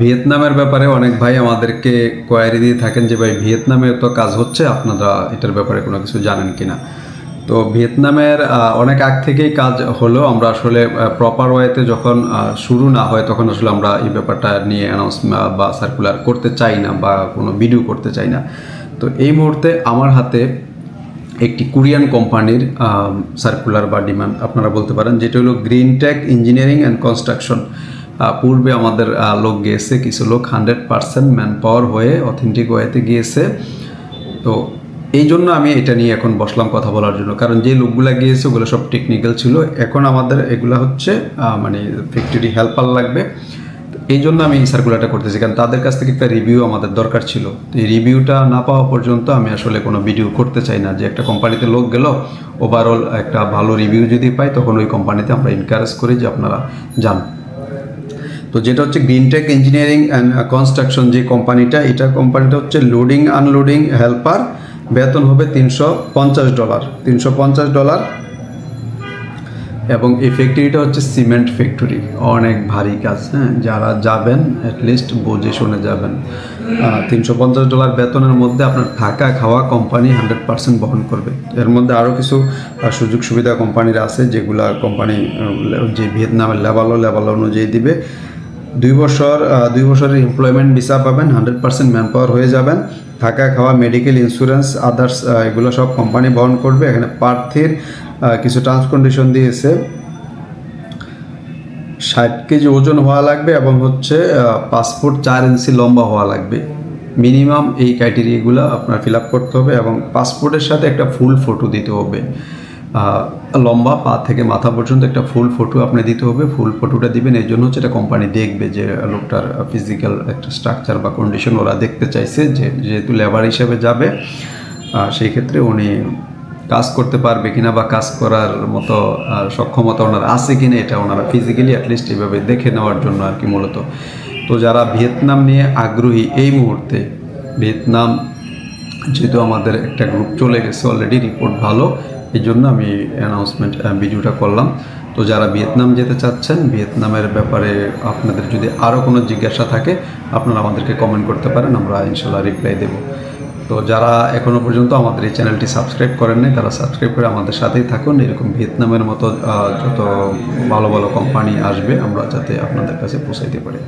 ভিয়েতনামের ব্যাপারে অনেক ভাই আমাদেরকে কোয়ারি দিয়ে থাকেন যে, ভাই, ভিয়েতনামে তো কাজ হচ্ছে, আপনারা এটার ব্যাপারে কোনো কিছু জানেন কিনা? তো ভিয়েতনামের অনেক আগ থেকেই কাজ হলো। আমরা আসলে প্রপার ওয়েতে যখন শুরু না হয়, তখন আসলে আমরা এই ব্যাপারটা নিয়ে অ্যানাউন্স বা সার্কুলার করতে চাই না, বা কোনো ভিডিও করতে চাই না। তো এই মুহূর্তে আমার হাতে একটি কোরিয়ান কোম্পানির সার্কুলার বা ডিমান্ড আপনারা বলতে পারেন, যেটা হলো green tech engineering and construction পূর্বে আমাদের লোক গিয়েছে কিছু লোক হান্ড্রেড পার্সেন্ট ম্যান পাওয়ার হয়ে অথেন্টিক ওয়েতে গিয়েছে। তো এই জন্য আমি এটা নিয়ে এখন বসলাম কথা বলার জন্য। কারণ যে লোকগুলা গিয়েছে, ওগুলো সব টেকনিক্যাল ছিল। এখন আমাদের এগুলো হচ্ছে মানে ফ্যাক্টরি হেল্পার লাগবে। এই জন্য আমি সার্কুলারটা করতেছি। কারণ তাদের কাছ থেকে একটা রিভিউ আমাদের দরকার ছিল। এই রিভিউটা না পাওয়া পর্যন্ত আমি আসলে কোনো ভিডিও করতে চাই না। যে একটা কোম্পানিতে লোক গেল ওভারঅল একটা ভালো রিভিউ যদি পাই, তখন ওই কোম্পানিতে আমরা এনকারেজ করি যে আপনারা যান। তো যেটা হচ্ছে গ্রিনটেক ইঞ্জিনিয়ারিং অ্যান্ড কনস্ট্রাকশন যে কোম্পানিটা এটা কোম্পানিটা হচ্ছে লোডিং আনলোডিং হেল্পার বেতন হবে তিনশো পঞ্চাশ ডলার তিনশো পঞ্চাশ ডলার এবং এই ফ্যাক্টরিটা হচ্ছে সিমেন্ট ফ্যাক্টরি অনেক ভারী কাজ হ্যাঁ যারা যাবেন অ্যাটলিস্ট বুঝে শুনে যাবেন। তিনশো পঞ্চাশ ডলার বেতনের মধ্যে আপনার থাকা খাওয়া কোম্পানি হান্ড্রেড পার্সেন্ট বহন করবে। এর মধ্যে আরও কিছু সুযোগ সুবিধা কোম্পানির আছে, যেগুলা কোম্পানি যে ভিয়েতনামের লেভেল লেভেল অনুযায়ী দিবে। দুই বছর দুই বছরের এমপ্লয়মেন্ট ভিসা পাবেন হান্ড্রেড পার্সেন্ট ম্যান পাওয়ার হয়ে যাবেন। থাকা খাওয়া মেডিকেল ইন্স্যুরেন্স আদার্স এগুলো সব কোম্পানি বহন করবে। এখানে প্রার্থীর কিছু টার্মস কন্ডিশন দিয়েছে। ষাট কেজি ওজন হওয়া লাগবে এবং হচ্ছে পাসপোর্ট চার ইঞ্চি লম্বা হওয়া লাগবে। মিনিমাম এই ক্রাইটেরিয়াগুলো আপনার ফিল আপ করতে হবে এবং পাসপোর্টের সাথে একটা ফুল ফটো দিতে হবে। লম্বা পা থেকে মাথা পর্যন্ত একটা ফুল ফটো আপনি দিতে হবে। ফুল ফটোটা দিবেন, এই জন্য হচ্ছে এটা কোম্পানি দেখবে যে লোকটার ফিজিক্যাল একটা স্ট্রাকচার বা কন্ডিশন ওরা দেখতে চাইছে যে, যেহেতু লেবার হিসেবে যাবে সেই ক্ষেত্রে উনি কাজ করতে পারবে কিনা বা কাজ করার মতো সক্ষমতা ওনার আছে কিনা এটা ওনারা ফিজিক্যালি অ্যাটলিস্ট এইভাবে দেখে নেওয়ার জন্য আর কি মূলত। তো যারা ভিয়েতনাম নিয়ে আগ্রহী এই মুহূর্তে, ভিয়েতনাম যেহেতু আমাদের একটা গ্রুপ চলে গেছে অলরেডি রিপোর্ট ভালো এই জন্য আমি অ্যানাউন্সমেন্ট ভিডিওটা করলাম। তো যারা ভিয়েতনাম যেতে চাচ্ছেন, ভিয়েতনামের ব্যাপারে আপনাদের যদি আরও কোনো জিজ্ঞাসা থাকে, আপনারা আমাদেরকে কমেন্ট করতে পারেন, আমরা ইনশাল্লাহ রিপ্লাই দেবো। তো যারা এখনও পর্যন্ত আমাদের এই চ্যানেলটি সাবস্ক্রাইব করেন নাই, তারা সাবস্ক্রাইব করে আমাদের সাথেই থাকুন। এরকম ভিয়েতনামের মতো যত ভালো ভালো কোম্পানি আসবে, আমরা যাতে আপনাদের কাছে পৌঁছাইতে পারি।